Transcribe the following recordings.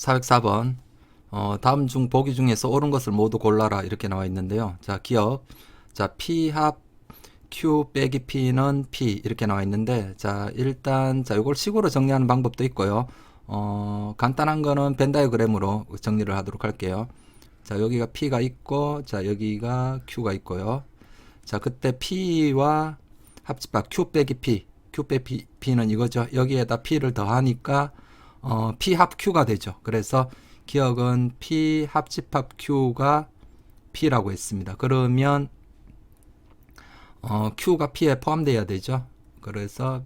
404번 어, 다음 중 보기 중에서 옳은 것을 모두 골라라 이렇게 나와 있는데요. 자, 기억. 자, P 합 Q 빼기 P는 P 이렇게 나와 있는데 자, 일단 자, 이걸 식으로 정리하는 방법도 있고요. 어, 간단한 거는 벤 다이어그램으로 정리를 하도록 할게요. 자, 여기가 P가 있고 자, 여기가 Q가 있고요. 자, 그때 P와 합집합 Q 빼기 P, Q 빼기 P는 이거죠. 여기에다 P를 더하니까 어, P 합 Q가 되죠. 그래서 기억은 P 합집합 Q가 P라고 했습니다. 그러면 어, Q가 P에 포함되어야 되죠. 그래서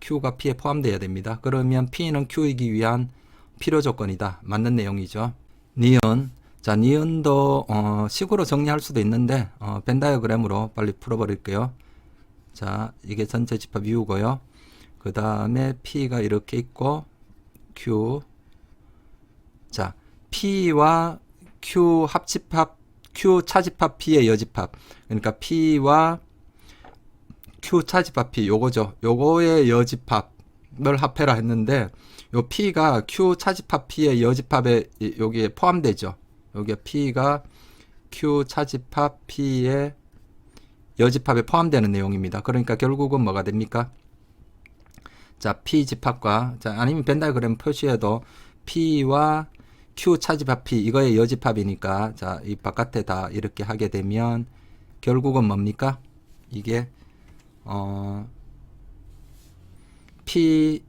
Q가 P에 포함되어야 됩니다. 그러면 P는 Q이기 위한 필요 조건이다. 맞는 내용이죠. 니은. 자, 니은도 어, 식으로 정리할 수도 있는데 어, 벤 다이어그램으로 빨리 풀어버릴게요. 자, 이게 전체 집합 이유고요. 그 다음에 P가 이렇게 있고 Q. 자 P와 Q 합집합 Q 차집합 P의 여집합. 그러니까 P와 Q 차집합 P 요거죠. 요거의 여집합을 합해라 했는데 요 P가 Q 차집합 P의 여집합에 이- 여기에 포함되죠. 여기에 P가 Q 차집합 P의 여집합에 포함되는 내용입니다. 그러니까 결국은 뭐가 됩니까 자, P 집합과 자, 아니면 벤 다이어그램 표시해도 P와 Q 차집합 P 이거의 여집합이니까 자, 이 바깥에 다 이렇게 하게 되면 결국은 뭡니까? 이게 어 P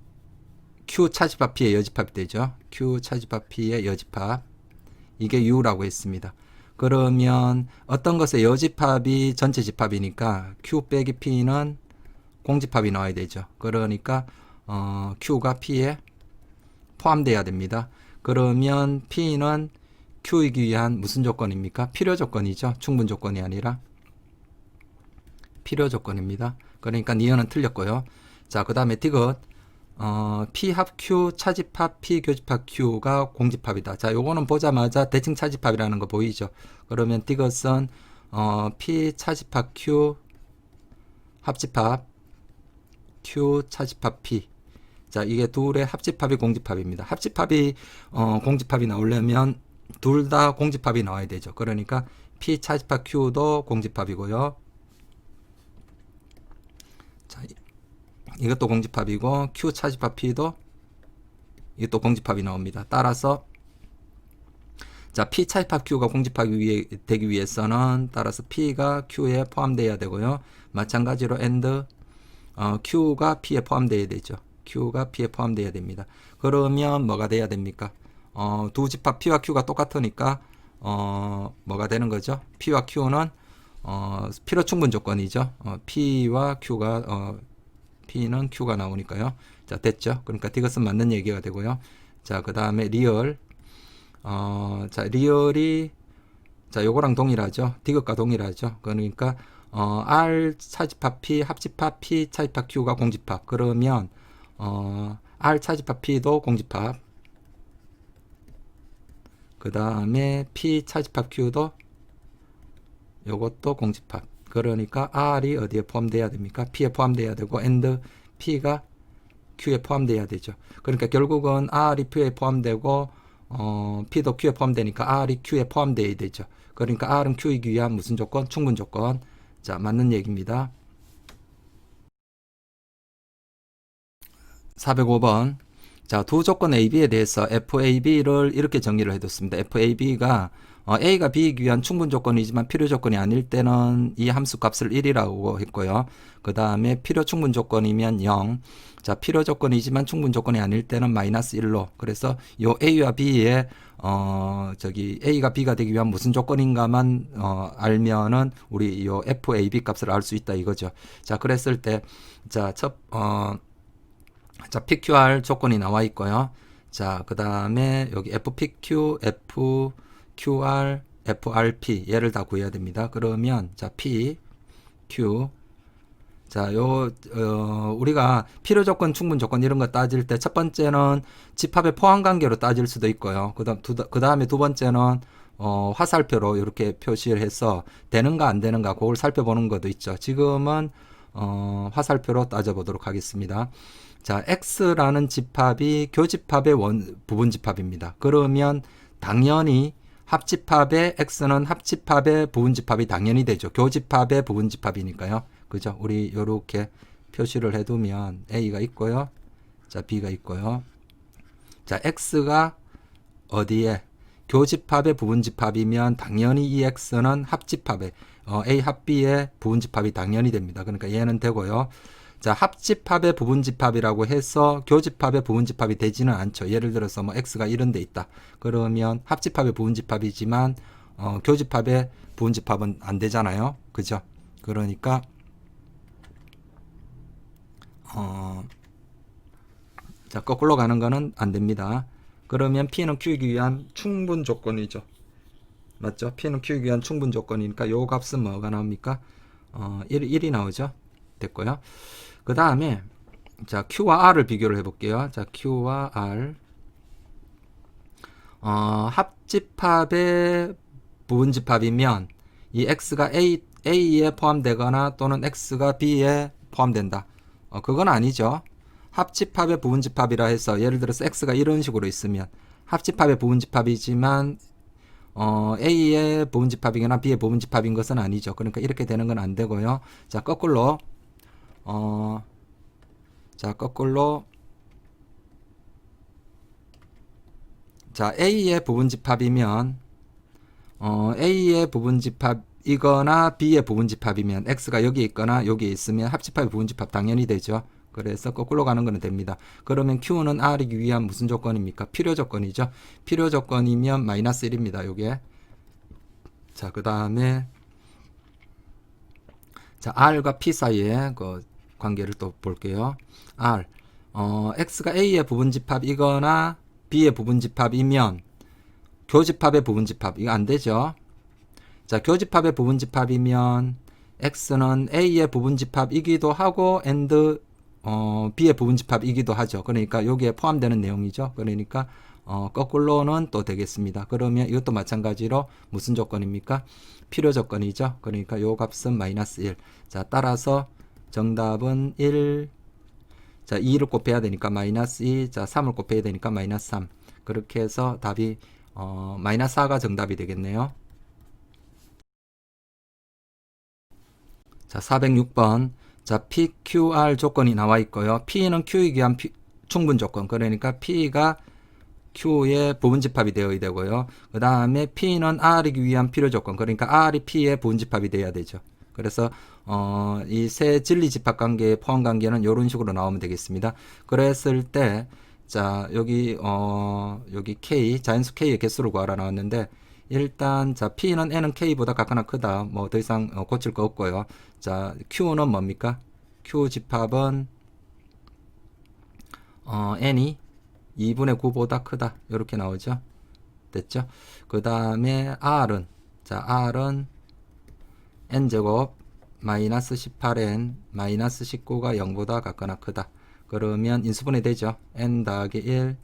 Q 차집합 P의 여집합이 되죠. Q 차집합 P의 여집합. 이게 U라고 했습니다. 그러면 어떤 것의 여집합이 전체 집합이니까 Q 빼기 P는 공집합이 나와야 되죠. 그러니까 어, Q가 P에 포함돼야 됩니다. 그러면 P는 Q이기 위한 무슨 조건입니까? 필요 조건이죠. 충분 조건이 아니라 필요 조건입니다. 그러니까 니은은 틀렸고요. 자, 그 다음에 디귿 어, P 합 Q 차집합 P 교집합 Q가 공집합이다. 자, 요거는 보자마자 대칭 차집합이라는 거 보이죠? 그러면 디귿은 어, P 차집합 Q 합집합 Q 차집합 P. 자, 이게 둘의 합집합이 공집합입니다. 합집합이 어, 공집합이 나오려면 둘 다 공집합이 나와야 되죠. 그러니까 P 차집합 Q도 공집합이고요. 자, 이- 이것도 공집합이고 Q 차집합 P도 이것도 공집합이 나옵니다. 따라서 자, P 차집합 Q가 공집합이 위해, 되기 위해서는 따라서 P가 Q에 포함되어야 되고요. 마찬가지로 AND 어, Q가 P에 포함되어야 되죠. Q가 P에 포함되어야 됩니다. 그러면 뭐가 돼야 됩니까? 어, 두 집합 P와 Q가 똑같으니까 어, 뭐가 되는 거죠? P와 Q는 어, 필요 충분 조건이죠. 어, P와 Q가 어, P는 Q가 나오니까요. 자, 됐죠? 그러니까 디귿은 맞는 얘기가 되고요. 자, 그 다음에 리얼. 어, 자, 리얼이 자, 요거랑 동일하죠. 디귿과 동일하죠. 그러니까 어, R 차집합 P, 합집합 P, 차집합 Q가 공집합. 그러면 어, R 차집합 P도 공집합. 그 다음에 P 차집합 Q도 요것도 공집합. 그러니까 R이 어디에 포함돼야 됩니까? P에 포함돼야 되고 and P가 Q에 포함돼야 되죠. 그러니까 결국은 R이 P에 포함되고 어, P도 Q에 포함되니까 R이 Q에 포함돼야 되죠. 그러니까 R은 Q이기 위한 무슨 조건? 충분 조건. 자, 맞는 얘기입니다. 405번. 자, 두 조건 A, B에 대해서 FAB를 이렇게 정리를 해뒀습니다. FAB가 어, A가 B이기 위한 충분 조건이지만 필요 조건이 아닐 때는 이 함수 값을 1이라고 했고요. 그 다음에 필요 충분 조건이면 0. 자, 필요 조건이지만 충분 조건이 아닐 때는 마이너스 1로. 그래서 요 A와 B의 어, 저기 A가 B가 되기 위한 무슨 조건인가만 어, 알면은 우리 요 FAB 값을 알 수 있다 이거죠. 자, 그랬을 때 자, 첫 어, 자, PQR 조건이 나와 있고요. 자, 그 다음에 여기 FPQ, FQR, FRP 얘를 다 구해야 됩니다. 그러면 자, P, Q 자, 요, 어, 우리가 필요 조건, 충분 조건 이런 거 따질 때 첫 번째는 집합의 포함 관계로 따질 수도 있고요. 그 다음, 그 다음에 두 번째는 어, 화살표로 이렇게 표시를 해서 되는가 안 되는가 그걸 살펴보는 것도 있죠. 지금은 어, 화살표로 따져보도록 하겠습니다. 자, x라는 집합이 교집합의 원 부분 집합입니다. 그러면 당연히 합집합의 x는 합집합의 부분 집합이 당연히 되죠. 교집합의 부분 집합이니까요. 그죠? 우리 요렇게 표시를 해두면 a가 있고요. 자, b가 있고요. 자, x가 어디에 교집합의 부분 집합이면 당연히 이 x는 합집합의 어, a 합 b의 부분 집합이 당연히 됩니다. 그러니까 얘는 되고요. 자, 합집합의 부분 집합이라고 해서 교집합의 부분 집합이 되지는 않죠. 예를 들어서 뭐 x가 이런 데 있다. 그러면 합집합의 부분 집합이지만 어, 교집합의 부분 집합은 안 되잖아요. 그죠? 그러니까 어, 자, 거꾸로 가는 거는 안 됩니다. 그러면 P는 Q이기 위한 충분 조건이죠. 맞죠? P는 Q이기 위한 충분 조건이니까 요 값은 뭐가 나옵니까? 어, 1, 1이 나오죠. 됐고요. 그 다음에 자 Q와 R을 비교를 해볼게요. 자 Q와 R 어, 합집합의 부분집합이면 이 X가 A, A에 포함되거나 또는 X가 B에 포함된다. 어, 그건 아니죠. 합집합의 부분집합이라 해서 예를 들어서 X가 이런 식으로 있으면 합집합의 부분집합이지만 어, A의 부분집합이거나 B의 부분집합인 것은 아니죠. 그러니까 이렇게 되는 건 안 되고요. 자, 거꾸로 어, 자, 거꾸로 자, A의 부분 집합이면 어, A의 부분 집합이거나 B의 부분 집합이면 X가 여기 있거나 여기 있으면 합집합의 부분 집합 당연히 되죠. 그래서 거꾸로 가는 거는 됩니다. 그러면 Q는 R이기 위한 무슨 조건입니까? 필요 조건이죠. 필요 조건이면 마이너스 1입니다. 요게. 자, 그 다음에 자, R과 P 사이에 그 관계를 또 볼게요. R. 어, X가 A의 부분 집합이거나 B의 부분 집합이면 교집합의 부분 집합. 이거 안 되죠. 자, 교집합의 부분 집합이면 X는 A의 부분 집합이기도 하고 and 어, B의 부분 집합이기도 하죠. 그러니까 여기에 포함되는 내용이죠. 그러니까 어, 거꾸로는 또 되겠습니다. 그러면 이것도 마찬가지로 무슨 조건입니까? 필요 조건이죠. 그러니까 요 값은 마이너스 1. 자, 따라서 정답은 1. 자, 2를 곱해야 되니까 마이너스 2. 자, 3을 곱해야 되니까 마이너스 3. 그렇게 해서 답이 어, 마이너스 4가 정답이 되겠네요. 자, 406번. 자, PQR 조건이 나와 있고요. P는 Q이기 위한 P- 충분 조건. 그러니까 P가 Q의 부분 집합이 되어야 되고요. 그 다음에 P는 R이기 위한 필요 조건. 그러니까 R이 P의 부분 집합이 돼야 되죠. 그래서 어, 이 세 진리 집합 관계의 포함 관계는 이런 식으로 나오면 되겠습니다. 그랬을 때, 자 여기 어, 여기 K 자연수 K의 개수를 구하라 나왔는데 일단 자 P는 N은 K보다 같거나 크다. 뭐 더 이상 어, 고칠 거 없고요. 자 Q는 뭡니까? Q 집합은 어, N이 2분의 9보다 크다. 이렇게 나오죠. 됐죠? 그 다음에 R은 자 R은 N제곱 마이너스 18N 마이너스 19가 0보다 같거나 크다. 그러면 인수분해 되죠. N 더하기 1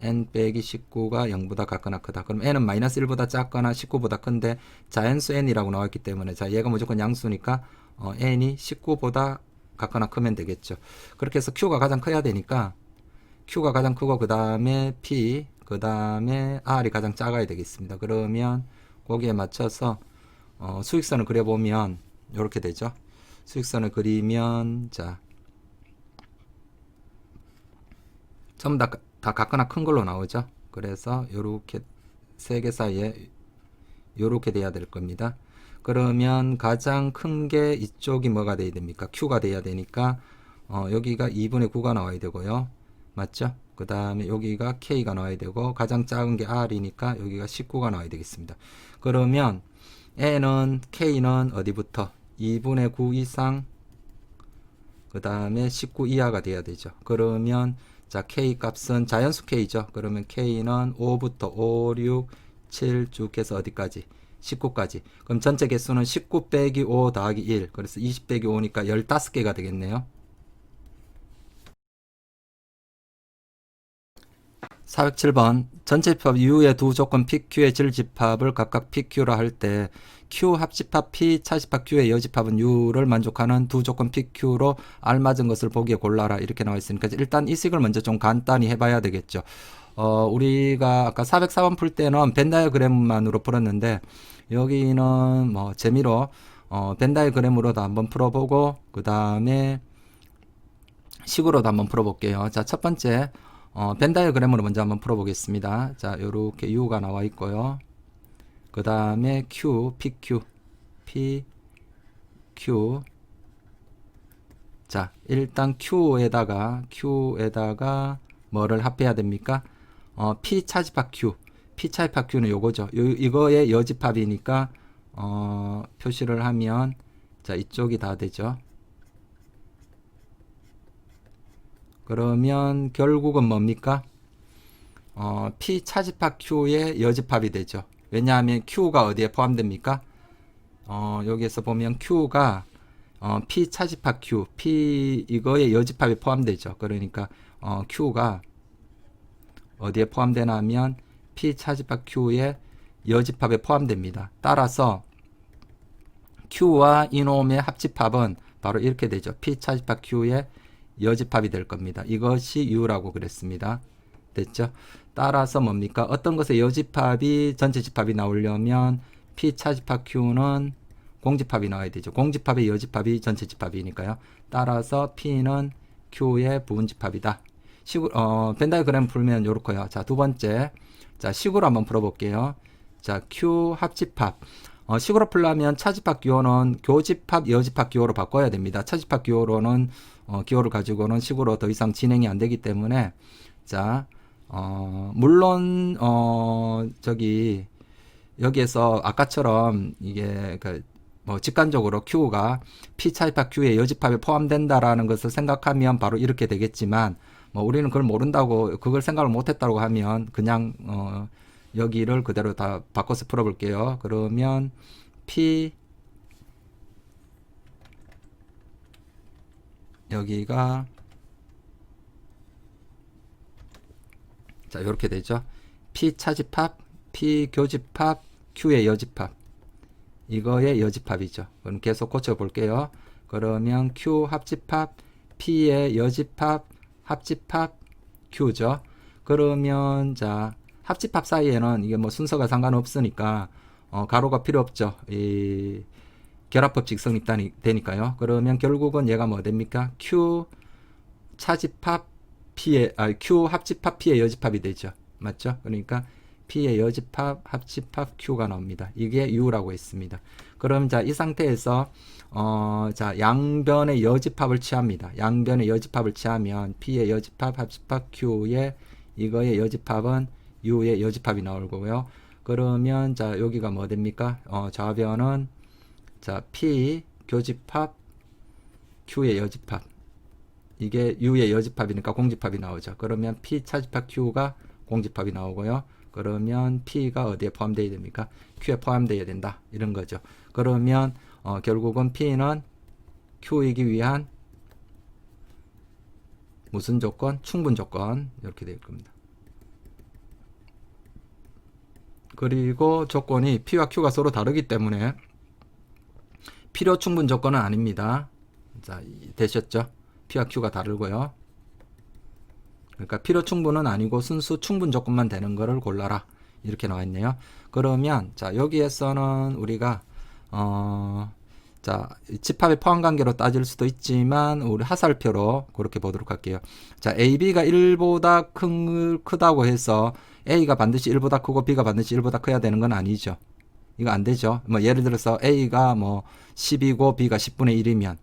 N 빼기 19가 0보다 같거나 크다. 그럼 N은 마이너스 1보다 작거나 19보다 큰데 자연수 N이라고 나왔기 때문에 자 얘가 무조건 양수니까 어, N이 19보다 같거나 크면 되겠죠. 그렇게 해서 Q가 가장 커야 되니까 Q가 가장 크고 그 다음에 P 그 다음에 R이 가장 작아야 되겠습니다. 그러면 거기에 맞춰서 어, 수익선을 그려보면 이렇게 되죠. 수익선을 그리면 자 전부 다, 다 같거나 큰 걸로 나오죠. 그래서 요렇게 세 개 사이에 요렇게 돼야 될 겁니다. 그러면 가장 큰 게 이쪽이 뭐가 돼야 됩니까? Q가 돼야 되니까 어, 여기가 2분의 9가 나와야 되고요. 맞죠? 그 다음에 여기가 K가 나와야 되고 가장 작은 게 R이니까 여기가 19가 나와야 되겠습니다. 그러면 N은 K는 어디부터 2분의 9 이상 그 다음에 19 이하가 돼야 되죠. 그러면 자 K 값은 자연수 K죠. 그러면 K는 5부터 5, 6, 7 쭉 해서 어디까지? 19까지. 그럼 전체 개수는 19 빼기 5 더하기 1. 그래서 20 빼기 5니까 15개가 되겠네요. 407번 전체 집합 U의 두 조건 PQ의 질 집합을 각각 PQ라 할 때 Q 합집합 P 차집합 Q의 여집합은 U를 만족하는 두 조건 PQ로 알맞은 것을 보기에 골라라 이렇게 나와 있으니까 일단 이 식을 먼저 좀 간단히 해봐야 되겠죠. 어, 우리가 아까 404번 풀 때는 벤 다이어그램만으로 풀었는데 여기는 뭐 재미로 어, 벤 다이어그램으로도 한번 풀어보고 그 다음에 식으로도 한번 풀어볼게요. 자, 첫 번째 어, 벤 다이어그램으로 먼저 한번 풀어보겠습니다. 자, 요렇게 U가 나와 있고요. 그 다음에 Q, PQ, P, Q. 자, 일단 Q에다가, Q에다가 뭐를 합해야 됩니까? 어, P 차집합 Q. P 차집합 Q는 요거죠. 요, 이거의 여집합이니까, 어, 표시를 하면, 자, 이쪽이 다 되죠. 그러면 결국은 뭡니까? 어, P 차집합 Q의 여집합이 되죠. 왜냐하면 Q가 어디에 포함됩니까? 어, 여기에서 보면 Q가 어, P 차집합 Q, P 이거의 여집합에 포함되죠. 그러니까 어, Q가 어디에 포함되냐면 P 차집합 Q의 여집합에 포함됩니다. 따라서 Q와 이놈의 합집합은 바로 이렇게 되죠. P 차집합 Q의 여집합이 될 겁니다. 이것이 U라고 그랬습니다. 됐죠? 따라서 뭡니까? 어떤 것의 여집합이 전체 집합이 나오려면 P 차집합 Q는 공집합이 나와야 되죠. 공집합의 여집합이 전체 집합이니까요. 따라서 P는 Q의 부분집합이다. 식으로 어, 벤다이그램 풀면 요렇고요. 자, 두 번째. 자, 식으로 한번 풀어 볼게요. 자, Q 합집합. 어, 식으로 풀려면 차집합 기호는 교집합, 여집합 기호로 바꿔야 됩니다. 차집합 기호로는 어, 기호를 가지고는 식으로 더 이상 진행이 안 되기 때문에 자, 어, 물론 어, 저기 여기에서 아까처럼 이게 그 뭐 직관적으로 Q가 P 차입합 Q의 여집합에 포함된다라는 것을 생각하면 바로 이렇게 되겠지만 뭐 우리는 그걸 모른다고 그걸 생각을 못했다고 하면 그냥 어 여기를 그대로 다 바꿔서 풀어볼게요. 그러면 P 여기가 자 이렇게 되죠. P 차집합, P 교집합, Q의 여집합 이거의 여집합이죠. 그럼 계속 고쳐 볼게요. 그러면 Q 합집합, P의 여집합, 합집합, Q죠. 그러면 자 합집합 사이에는 이게 뭐 순서가 상관없으니까 어, 가로가 필요 없죠. 이 결합법칙 성립되니까요. 그러면 결국은 얘가 뭐 됩니까? Q 차집합 P의 아 Q 합집합 P의 여집합이 되죠. 맞죠? 그러니까 P의 여집합 합집합 Q가 나옵니다. 이게 U라고 했습니다. 그럼 자 이 상태에서 어, 자 양변의 여집합을 취합니다. 양변의 여집합을 취하면 P의 여집합 합집합 Q의 이거의 여집합은 U의 여집합이 나올 거고요. 그러면 자 여기가 뭐 됩니까? 어, 좌변은 자 P 교집합 Q의 여집합 이게 U의 여집합이니까 공집합이 나오죠. 그러면 P 차집합 Q가 공집합이 나오고요. 그러면 P가 어디에 포함되어야 됩니까? Q에 포함되어야 된다. 이런 거죠. 그러면 어, 결국은 P는 Q이기 위한 무슨 조건? 충분 조건 이렇게 될 겁니다. 그리고 조건이 P와 Q가 서로 다르기 때문에 필요 충분 조건은 아닙니다. 자, 되셨죠? P와 Q가 다르고요. 그러니까 필요 충분은 아니고 순수 충분 조건만 되는 거를 골라라. 이렇게 나와 있네요. 그러면 자, 여기에서는 우리가 어 자, 집합의 포함 관계로 따질 수도 있지만 우리 하살표로 그렇게 보도록 할게요. 자, AB가 1보다 큰, 크다고 해서 A가 반드시 1보다 크고 B가 반드시 1보다 커야 되는 건 아니죠. 이거 안 되죠. 뭐 예를 들어서 A가 뭐 10이고 B가 10분의 1이면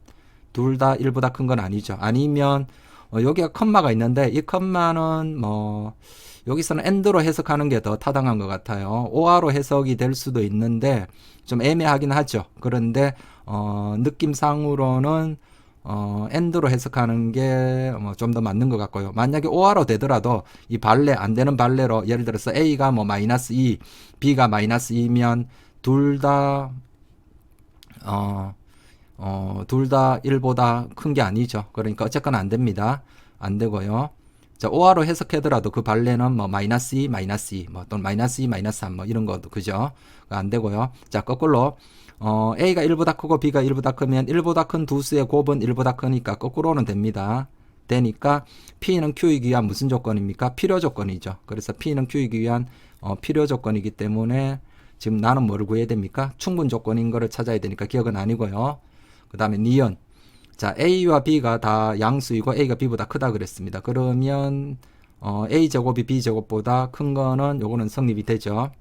둘 다 1보다 큰 건 아니죠. 아니면 어, 여기가 컴마가 있는데 이 컴마는 뭐 여기서는 엔드로 해석하는 게 더 타당한 것 같아요. 오화로 해석이 될 수도 있는데 좀 애매하긴 하죠. 그런데 어, 느낌상으로는 어, 엔드로 해석하는 게뭐좀더 맞는 것 같고요. 만약에 오화로 되더라도 이 발레 안 되는 발레로 예를 들어서 A가 뭐 마이너스 2, B가 마이너스 2면 둘 다 어, 어, 둘 다 1보다 큰 게 아니죠. 그러니까 어쨌거나 안 됩니다. 안 되고요. 자, 오화로 해석하더라도 그 발레는 뭐 마이너스 2, 마이너스 2, 뭐 또는 마이너스 2, 마이너스 3, 뭐 이런 것도 그죠? 안 되고요. 자, 거꾸로 어, A가 1보다 크고 B가 1보다 크면 1보다 큰 두 수의 곱은 1보다 크니까 거꾸로는 됩니다. 되니까 P는 Q이기 위한 무슨 조건입니까? 필요 조건이죠. 그래서 P는 Q이기 위한 어, 필요 조건이기 때문에 지금 나는 뭐를 구해야 됩니까? 충분 조건인 거를 찾아야 되니까 기억은 아니고요. 그 다음에 니은. 자, A와 B가 다 양수이고 A가 B보다 크다 그랬습니다. 그러면 어, A 제곱이 B 제곱보다 큰 거는 요거는 성립이 되죠.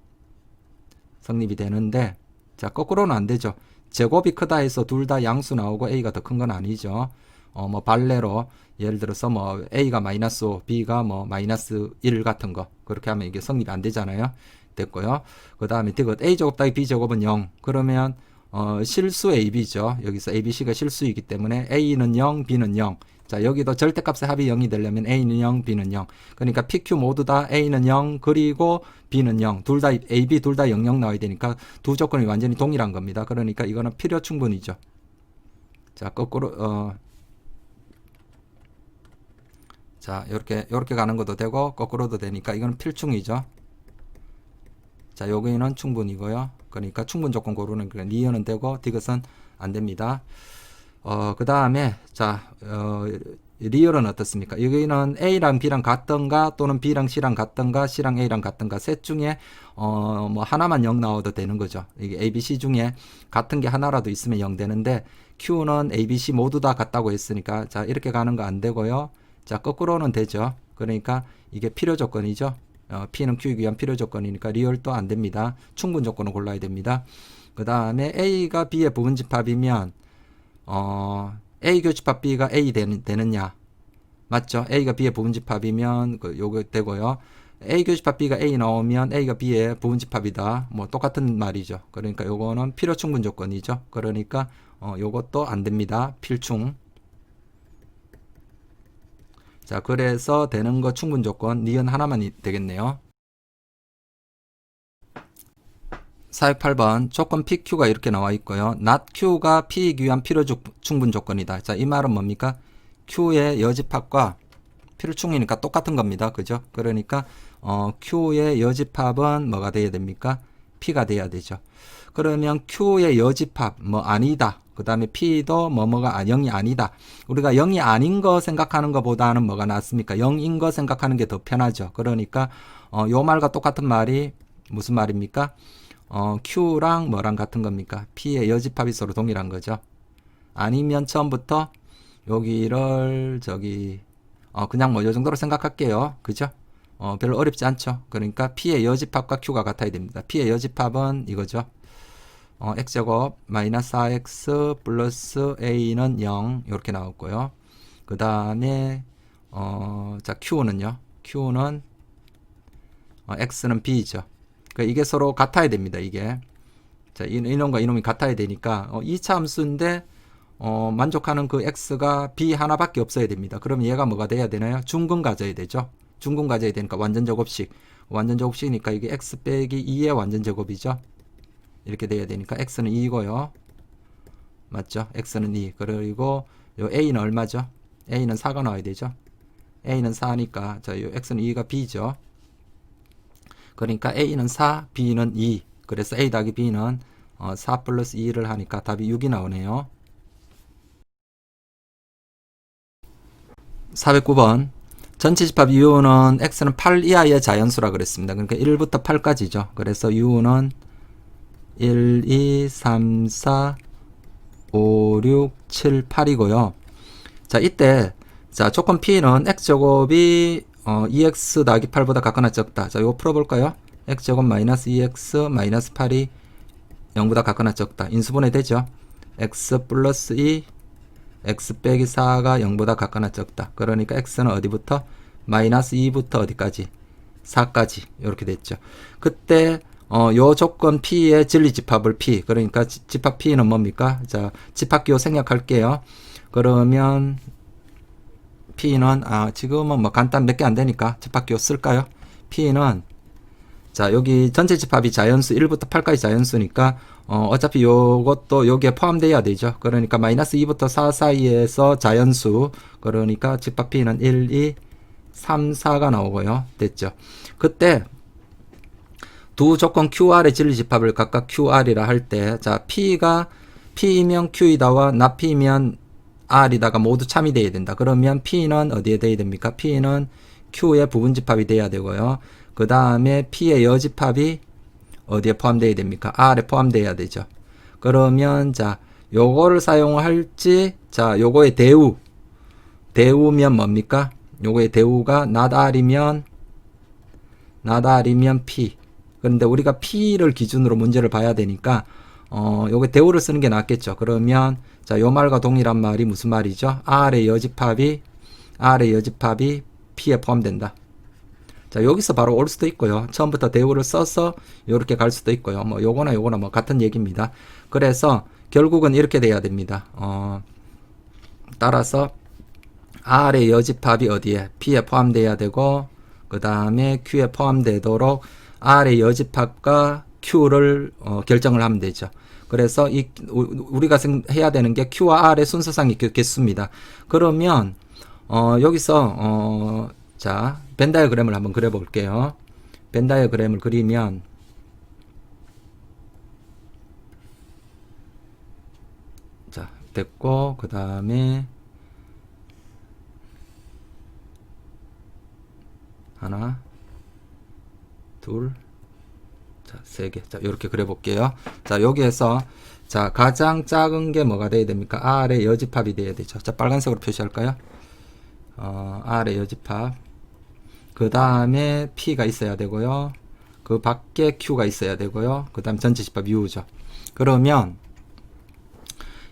성립이 되는데 자, 거꾸로는 안 되죠. 제곱이 크다 해서 둘 다 양수 나오고 A가 더 큰 건 아니죠. 어, 뭐 발레로 예를 들어서 뭐 A가 마이너스 5, B가 뭐 마이너스 1 같은 거 그렇게 하면 이게 성립이 안 되잖아요. 됐고요. 그 다음에 디귿 A 제곱 따위 B 제곱은 0. 그러면 어, 실수 AB죠. 여기서 ABC가 실수이기 때문에 A는 0, B는 0. 자, 여기도 절대값의 합이 0이 되려면 A는 0, B는 0. 그러니까 PQ 모두 다 A는 0, 그리고 B는 0. 둘 다, A, B 둘 다 0, 0 나와야 되니까 두 조건이 완전히 동일한 겁니다. 그러니까 이거는 필요 충분이죠. 자, 거꾸로, 어, 자, 요렇게, 요렇게 가는 것도 되고, 거꾸로도 되니까 이거는 필충이죠. 자, 여기는 충분이고요. 그러니까 충분 조건 고르는 그 리어는 되고 디귿은 안 됩니다. 어, 그 다음에 자, 어, 리얼은 어떻습니까? 여기는 A랑 B랑 같던가 또는 B랑 C랑 같던가 C랑 A랑 같던가 셋 중에 어, 뭐 하나만 0 나와도 되는 거죠. 이게 A, B, C 중에 같은 게 하나라도 있으면 0 되는데 Q는 A, B, C 모두 다 같다고 했으니까 자, 이렇게 가는 거 안 되고요. 자, 거꾸로는 되죠. 그러니까 이게 필요 조건이죠. 어, P는 Q이기 위한 필요 조건이니까 리얼도 안 됩니다. 충분 조건을 골라야 됩니다. 그 다음에 A가 B의 부분 집합이면 어, A 교집합 B가 A 되는, 되느냐 맞죠? A가 B의 부분 집합이면 그 요거 되고요. A 교집합 B가 A 나오면 A가 B의 부분 집합이다. 뭐 똑같은 말이죠. 그러니까 요거는 필요 충분 조건이죠. 그러니까 어, 요것도 안 됩니다. 필충. 자, 그래서 되는 거 충분 조건 니은 하나만 이- 되겠네요. 408번 조건 PQ가 이렇게 나와 있고요. not Q가 P이기 위한 필요 조- 충분 조건이다. 자, 이 말은 뭡니까? Q의 여집합과 필요충이니까 똑같은 겁니다. 그죠? 그러니까 어, Q의 여집합은 뭐가 돼야 됩니까? P가 돼야 되죠. 그러면 Q의 여집합 뭐 아니다. 그 다음에 P도 뭐뭐가 아, 0이 아니다. 우리가 0이 아닌 거 생각하는 것보다는 뭐가 낫습니까? 0인 거 생각하는 게 더 편하죠. 그러니까 어, 요 말과 똑같은 말이 무슨 말입니까? 어, Q랑 뭐랑 같은 겁니까? P의 여집합이 서로 동일한 거죠. 아니면 처음부터 여기를 저기 어, 그냥 뭐 요 정도로 생각할게요. 그죠? 어, 별로 어렵지 않죠. 그러니까 P의 여집합과 Q가 같아야 됩니다. P의 여집합은 이거죠. 어, x제곱 마이너스 4x 플러스 a는 0 이렇게 나왔고요. 그 다음에 어, 자 q는요. q는 어, x는 b죠. 그러니까 이게 서로 같아야 됩니다. 이게 자 이- 이놈과 이놈이 같아야 되니까 어, 2차 함수인데 어, 만족하는 그 x가 b 하나밖에 없어야 됩니다. 그럼 얘가 뭐가 돼야 되나요? 중근 가져야 되죠. 중근 가져야 되니까 완전 제곱식. 완전 제곱식이니까 이게 x 빼기 2의 완전 제곱이죠. 이렇게 돼야 되니까 x는 2고요. 맞죠? x는 2. 그리고 요 a는 얼마죠? a는 4가 나와야 되죠. a는 4니까 자, 요 x는 2가 b죠. 그러니까 a는 4, b는 2. 그래서 a 더하기 b는 어, 4 플러스 2를 하니까 답이 6이 나오네요. 409번 전체 집합 u는 x는 8 이하의 자연수라 그랬습니다. 그러니까 1부터 8까지죠. 그래서 u는 1, 2, 3, 4, 5, 6, 7, 8이고요. 자, 이때 자, 조건 P는 x제곱이 어, 2x 더하기 8보다 같거나 적다. 자, 이거 풀어볼까요? x제곱 마이너스 2x 마이너스 8이 0보다 같거나 적다. 인수분해 되죠? x 플러스 2 x 빼기 4가 0보다 같거나 적다. 그러니까 x는 어디부터? 마이너스 2부터 어디까지? 4까지 이렇게 됐죠. 그때 어, 요 조건 P의 진리 집합을 P 그러니까 지- 집합 P는 뭡니까? 자 집합기호 생략할게요. 그러면 P는 아 지금은 뭐 간단 몇 개 안 되니까 집합기호 쓸까요? P는 자 여기 전체 집합이 자연수 1부터 8까지 자연수니까 어, 어차피 요것도 여기에 포함돼야 되죠. 그러니까 마이너스 2부터 4 사이에서 자연수 그러니까 집합 P는 1, 2, 3, 4가 나오고요. 됐죠. 그때 두 조건 QR의 진리 집합을 각각 QR이라 할 때, 자, P가 P이면 Q이다와 나 P면 R이다가 모두 참이 돼야 된다. 그러면 P는 어디에 돼야 됩니까? P는 Q의 부분 집합이 돼야 되고요. 그 다음에 P의 여집합이 어디에 포함돼야 됩니까? R에 포함돼야 되죠. 그러면 자, 요거를 사용할지, 자, 요거의 대우. 대우면 뭡니까? 요거의 대우가 not R이면 P. 그런데 우리가 P를 기준으로 문제를 봐야 되니까 어, 요게 대우를 쓰는 게 낫겠죠. 그러면 자, 요 말과 동일한 말이 무슨 말이죠? R의 여집합이 R의 여집합이 P에 포함된다. 자, 여기서 바로 올 수도 있고요. 처음부터 대우를 써서 요렇게 갈 수도 있고요. 뭐 요거나 요거나 뭐 같은 얘기입니다. 그래서 결국은 이렇게 돼야 됩니다. 어, 따라서 R의 여집합이 어디에 P에 포함돼야 되고 그 다음에 Q에 포함되도록 R의 여집합과 Q를 어, 결정을 하면 되죠. 그래서 이 우- 우리가 생- 해야 되는 게 Q와 R의 순서상의 개- 개수입니다. 그러면 어, 여기서 어, 자 벤다이어그램을 한번 그려볼게요. 벤다이어그램을 그리면 자 됐고 그 다음에 하나 둘 자, 세 개. 자, 이렇게 그려 볼게요. 자, 여기에서 자, 가장 작은 게 뭐가 돼야 됩니까? R의 여집합이 돼야 되죠. 자, 빨간색으로 표시할까요? 어, R의 여집합. 그 다음에 P가 있어야 되고요. 그 밖에 Q가 있어야 되고요. 그 다음 전체 집합 U죠. 그러면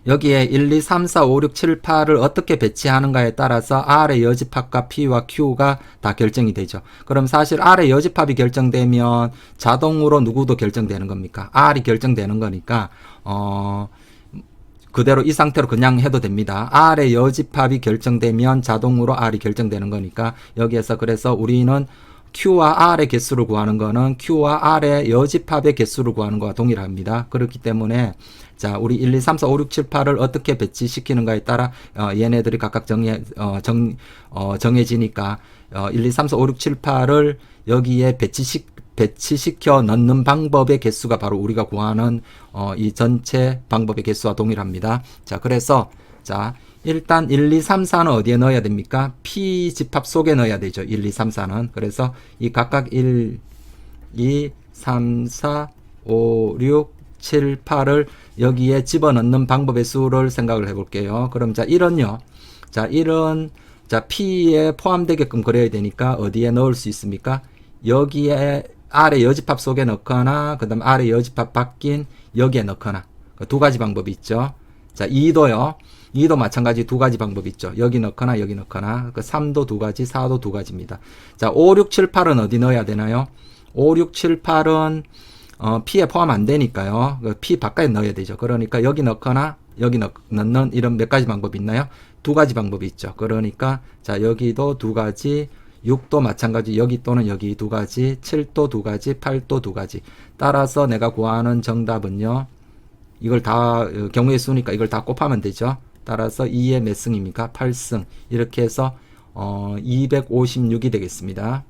여기에 1, 2, 3, 4, 5, 6, 7, 8을 어떻게 배치하는가에 따라서 R의 여집합과 P와 Q가 다 결정이 되죠. 그럼 사실 R의 여집합이 결정되면 자동으로 누구도 결정되는 겁니까? R이 결정되는 거니까, 어, 그대로 이 상태로 그냥 해도 됩니다. R의 여집합이 결정되면 자동으로 R이 결정되는 거니까 여기에서 그래서 우리는 Q와 R의 개수를 구하는 거는 Q와 R의 여집합의 개수를 구하는 거와 동일합니다. 그렇기 때문에 자, 우리 1, 2, 3, 4, 5, 6, 7, 8을 어떻게 배치시키는가에 따라 어, 얘네들이 각각 정해 어, 정 어, 정해지니까 어, 1, 2, 3, 4, 5, 6, 7, 8을 여기에 배치시 배치시켜 넣는 방법의 개수가 바로 우리가 구하는 어, 이 전체 방법의 개수와 동일합니다. 자, 그래서 자, 일단 1, 2, 3, 4는 어디에 넣어야 됩니까? P 집합 속에 넣어야 되죠. 1, 2, 3, 4는. 그래서 이 각각 1, 2, 3, 4, 5, 6, 7, 8을 여기에 집어넣는 방법의 수를 생각을 해볼게요. 그럼 자, 1은요. 자, 1은 자, P에 포함되게끔 그려야 되니까 어디에 넣을 수 있습니까? 여기에 아래 여집합 속에 넣거나, 그 다음 아래 여집합 바뀐 여기에 넣거나. 그 두 가지 방법이 있죠. 자, 2도요. 2도 마찬가지 두 가지 방법이 있죠. 여기 넣거나 여기 넣거나. 그 3도 두 가지, 4도 두 가지입니다. 자, 5, 6, 7, 8은 어디 넣어야 되나요? 5, 6, 7, 8은 어, P에 포함 안 되니까요. 그 P 바깥에 넣어야 되죠. 그러니까 여기 넣거나 여기 넣, 넣는 이런 몇 가지 방법이 있나요? 두 가지 방법이 있죠. 그러니까 자, 여기도 두 가지, 6도 마찬가지 여기 또는 여기 두 가지, 7도 두 가지, 8도 두 가지. 따라서 내가 구하는 정답은요. 이걸 다 어, 경우의 수니까 이걸 다 곱하면 되죠. 따라서 2의 몇 승입니까? 8승. 이렇게 해서 어 256이 되겠습니다.